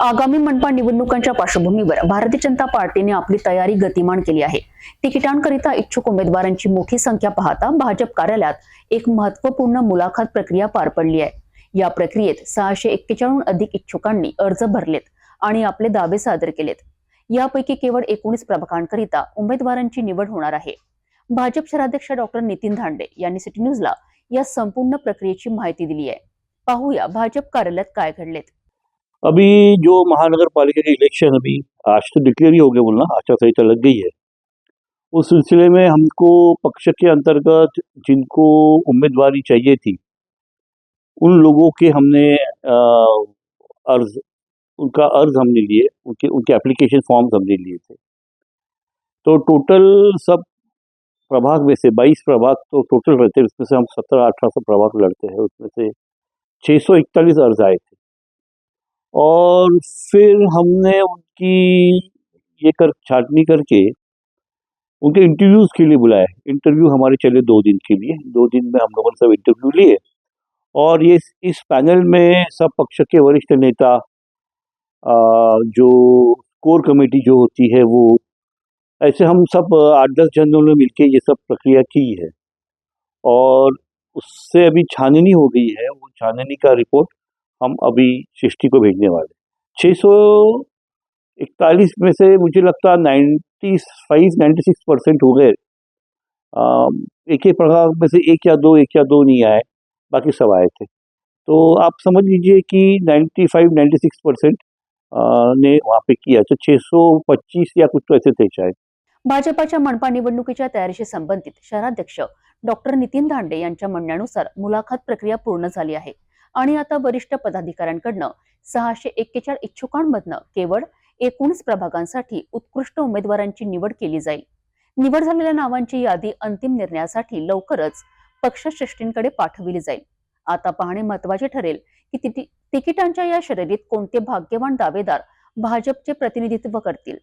आगामी मनपा निवडणुकांच्या पार्श्वभूमीवर भारतीय जनता पार्टीने आपली तयारी गतिमान केली आहे. तिकिटांकरिता इच्छुक उमेदवारांची मोठी संख्या पाहता भाजप कार्यालयात एक महत्त्वपूर्ण मुलाखत प्रक्रिया पार पडली आहे. या प्रक्रियेत सहाशे एक्केचाळीस अधिक इच्छुकांनी अर्ज भरलेत आणि आपले दावे सादर केलेत. यापैकी केवळ एकोणीस प्रभागांकरिता उमेदवारांची निवड होणार आहे. भाजप शहराध्यक्ष डॉक्टर नितीन धांडे यांनी सिटी न्यूजला या संपूर्ण प्रक्रियेची माहिती दिली आहे. पाहूया भाजप कार्यालयात काय घडलेत. अभी जो महानगर पालिका के इलेक्शन अभी आज तो डिक्लेयर ही हो गया बोलना आचार संहिता लग गई है। उस सिलसिले में हमको पक्ष के अंतर्गत जिनको उम्मीदवारी चाहिए थी, उन लोगों के हमने अर्ज़, उनका अर्ज़ हमने लिए, उनके उनके एप्लीकेशन फॉर्म हमने लिए थे। तो टोटल सब प्रभाग में से 22 प्रभाग तो टोटल रहते हैं, उसमें से हम सत्रह, अठारह सौ प्रभाग लड़ते हैं, उसमें से छः सौ इकतालीस अर्ज़ आए थे। और फिर हमने उनकी ये कर छाटनी करके उनके इंटरव्यूज़ के लिए बुलाए इंटरव्यू हमारे चले दो दिन के लिए। दो दिन में हम लोगों ने सब इंटरव्यू लिए और ये इस पैनल में सब पक्ष के वरिष्ठ नेता अ, जो कोर कमेटी जो होती है वो ऐसे हम सब आठ दस जनों ने मिलके ये सब प्रक्रिया की है। और उससे अभी छाननी हो गई है। वो छाननी का रिपोर्ट हम अभी सृष्टि को भेजने वाले छः सौ इकतालीस में से मुझे लगता है ninety five ninety six percent हो गए। एक एक प्रभाग में से एक या दो एक या दो नहीं आए बाकी सब आए थे। तो आप समझ लीजिए कि ninety five ninety six percent ने वहाँ पे किया। तो छः सौ पच्चीस या कुछ तो ऐसे थे शायद। भाजपाच्या मनपा निवडणुकीच्या तयारीशी संबंधित शहराध्यक्ष डॉक्टर नितीन धांडे यांच्या म्हणण्यानुसार मुलाखत प्रक्रिया पूर्ण झाली आहे. आणि आता वरिष्ठ पदाधिकाऱ्यांकडनं सहाशे एक्केचाळ इच्छुकांमधनं केवळ एकोणीस प्रभागांसाठी उत्कृष्ट उमेदवारांची निवड केली जाईल. निवड झालेल्या नावांची यादी अंतिम निर्णयासाठी लवकरच पक्षश्रेष्ठींकडे पाठविली जाईल. आता पाहणे महत्त्वाचे ठरेल की तिकिटांच्या या शर्यतीत कोणते भाग्यवान दावेदार भाजपचे प्रतिनिधित्व करतील.